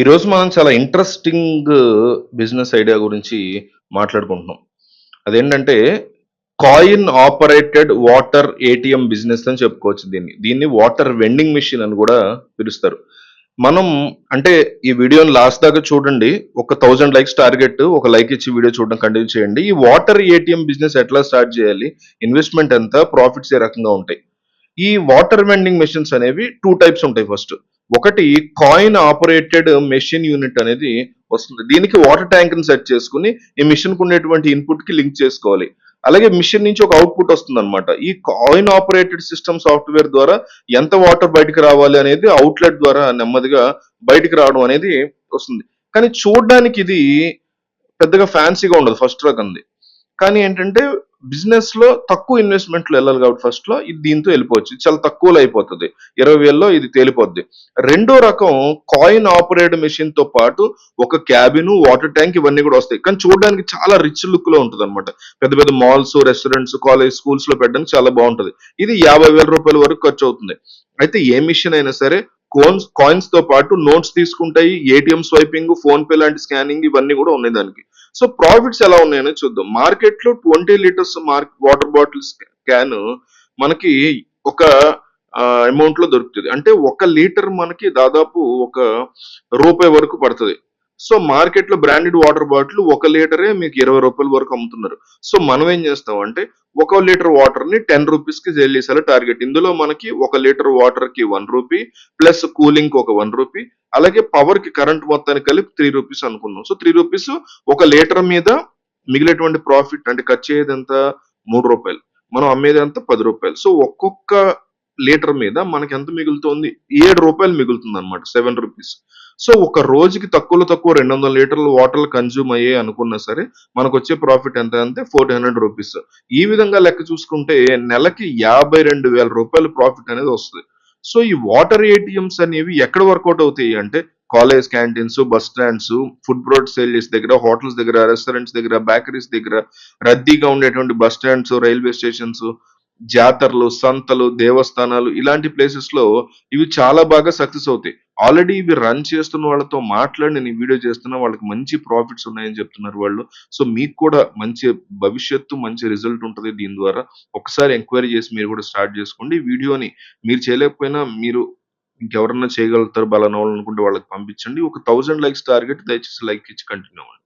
ఈరోజు మనం చాలా ఇంట్రెస్టింగ్ బిజినెస్ ఐడియా గురించి మాట్లాడుకుంటున్నాం. అదేంటంటే coin operated water ATM business అని చెప్పుకోవచ్చు దీన్ని. దీన్ని వాటర్ వెండింగ్ మిషన్ అని కూడా పిలుస్తారు. మనం అంటే ఈ వీడియోని లాస్ట్ దాకా చూడండి. ఒక థౌజండ్ లైక్స్ టార్గెట్ ఒక లైక్ ఇచ్చి వీడియో చూడడం కంటిన్యూ చేయండి. ఈ వాటర్ ఏటీఎం బిజినెస్ ఎట్లా స్టార్ట్ చేయాలి? ఇన్వెస్ట్మెంట్ ఎంత? ప్రాఫిట్స్ ఏ రకంగా ఉంటాయి? ఈ వాటర్ వెండింగ్ మెషిన్స్ అనేవి టూ టైప్స్ ఉంటాయి ఫస్ట్ ఒకటి కాయిన్ ఆపరేటెడ్ మెషిన్ యూనిట్ అనేది వస్తుంది. దీనికి వాటర్ ట్యాంక్ని సెట్ చేసుకుని ఈ మిషన్కు ఉండేటువంటి ఇన్పుట్కి లింక్ చేసుకోవాలి. అలాగే మిషన్ నుంచి ఒక అవుట్పుట్ వస్తుంది అనమాట ఈ కాయిన్ ఆపరేటెడ్ సిస్టమ్ సాఫ్ట్వేర్ ద్వారా ఎంత వాటర్ బయటకు రావాలి అనేది అవుట్లెట్ ద్వారా నెమ్మదిగా బయటకు రావడం అనేది వస్తుంది. కానీ చూడడానికి ఇది పెద్దగా ఫ్యాన్సీగా ఉండదు ఫస్ట్ రకంది కానీ ఏంటంటే బిజినెస్లో తక్కువ ఇన్వెస్ట్మెంట్లో వెళ్ళాలి కాబట్టి ఫస్ట్లో ఇది దీంతో వెళ్ళిపోవచ్చు. చాలా తక్కువలో అయిపోతుంది. ఇరవై వేల్లో ఇది తేలిపోద్ది. రెండో రకం కాయిన్ ఆపరేట్ మెషిన్తో పాటు ఒక క్యాబిన్ వాటర్ ట్యాంక్ ఇవన్నీ కూడా వస్తాయి. కానీ చూడడానికి చాలా రిచ్ లుక్లో ఉంటుంది అనమాట పెద్ద పెద్ద మాల్స్ రెస్టారెంట్స్ కాలేజ్ స్కూల్స్లో పెట్టడానికి చాలా బాగుంటది. ఇది యాభై వేల రూపాయల వరకు ఖర్చు అవుతుంది. అయితే ఏ మిషన్ అయినా సరే కోన్స్ కాయిన్స్తో పాటు నోట్స్ తీసుకుంటాయి ఏటీఎం స్వైపింగ్ ఫోన్ పే లాంటి స్కానింగ్ ఇవన్నీ కూడా ఉన్నాయి దానికి. సో ప్రాఫిట్స్ ఎలా ఉన్నాయని చూద్దాం. మార్కెట్లో twenty litres mark water bottles can మనకి ఒక అమౌంట్లో దొరుకుతుంది. అంటే ఒక లీటర్ మనకి దాదాపు ఒక రూపాయి వరకు పడుతుంది. సో మార్కెట్లో బ్రాండెడ్ వాటర్ బాటిల్ ఒక లీటరే మీకు ఇరవై రూపాయల వరకు అమ్ముతున్నారు. సో మనం ఏం చేస్తాం అంటే ఒక లీటర్ వాటర్ని టెన్ రూపీస్కి సేల్ చేసేలా టార్గెట్ ఇందులో మనకి ఒక లీటర్ వాటర్కి వన్ రూపీ ప్లస్ కూలింగ్ ఒక వన్ రూపీ అలాగే పవర్కి కరెంట్ మొత్తాన్ని కలిపి త్రీ రూపీస్ అనుకున్నాం సో త్రీ రూపీస్ ఒక లీటర్ మీద మిగిలేటువంటి ప్రాఫిట్ అంటే ఖర్చు అయ్యేది ఎంత? మూడు రూపాయలు. మనం అమ్మేది ఎంత? పది రూపాయలు. సో ఒక్కొక్క లీటర్ మీద మనకి ఎంత మిగులుతుంది? ఏడు రూపాయలు మిగులుతుంది అనమాట సెవెన్ రూపీస్. సో ఒక రోజుకి తక్కువలో తక్కువ రెండు వందల లీటర్లు వాటర్ కన్జ్యూమ్ అయ్యే అనుకున్నా సరే మనకు వచ్చే ప్రాఫిట్ ఎంత? అంటే ఫోర్టీన్ హండ్రెడ్ రూపీస్. ఈ విధంగా లెక్క చూసుకుంటే నెలకి యాభై రెండు వేల రూపాయలు ప్రాఫిట్ అనేది వస్తుంది. సో ఈ వాటర్ ఏటీఎంస్ అనేవి ఎక్కడ వర్కౌట్ అవుతాయి అంటే college canteens bus stands food product sale చేసే దగ్గర హోటల్స్ దగ్గర రెస్టారెంట్స్ దగ్గర బేకరీస్ దగ్గర రద్దీగా ఉండేటువంటి బస్ స్టాండ్స్ రైల్వే స్టేషన్స్ జాతరలు సంతలు దేవస్థానాలు ఇలాంటి ప్లేసెస్లో ఇవి చాలా బాగా సక్సెస్ అవుతాయి. ఆల్రెడీ ఇవి రన్ చేస్తున్న వాళ్ళతో మాట్లాడి నేను ఈ వీడియో చేస్తున్నా వాళ్ళకి మంచి ప్రాఫిట్స్ ఉన్నాయని చెప్తున్నారు వాళ్ళు. సో మీకు కూడా మంచి భవిష్యత్తు మంచి రిజల్ట్ ఉంటుంది దీని ద్వారా. ఒకసారి ఎంక్వైరీ చేసి మీరు కూడా స్టార్ట్ చేసుకోండి. ఈ వీడియోని మీరు చేయలేకపోయినా మీరు ఇంకెవరన్నా చేయగలుగుతారు బలనవ్వాలనుకుంటే వాళ్ళకి పంపించండి. ఒక థౌజండ్ లైక్స్ టార్గెట్ దయచేసి లైక్ ఇచ్చి కంటిన్యూ అవ్వండి.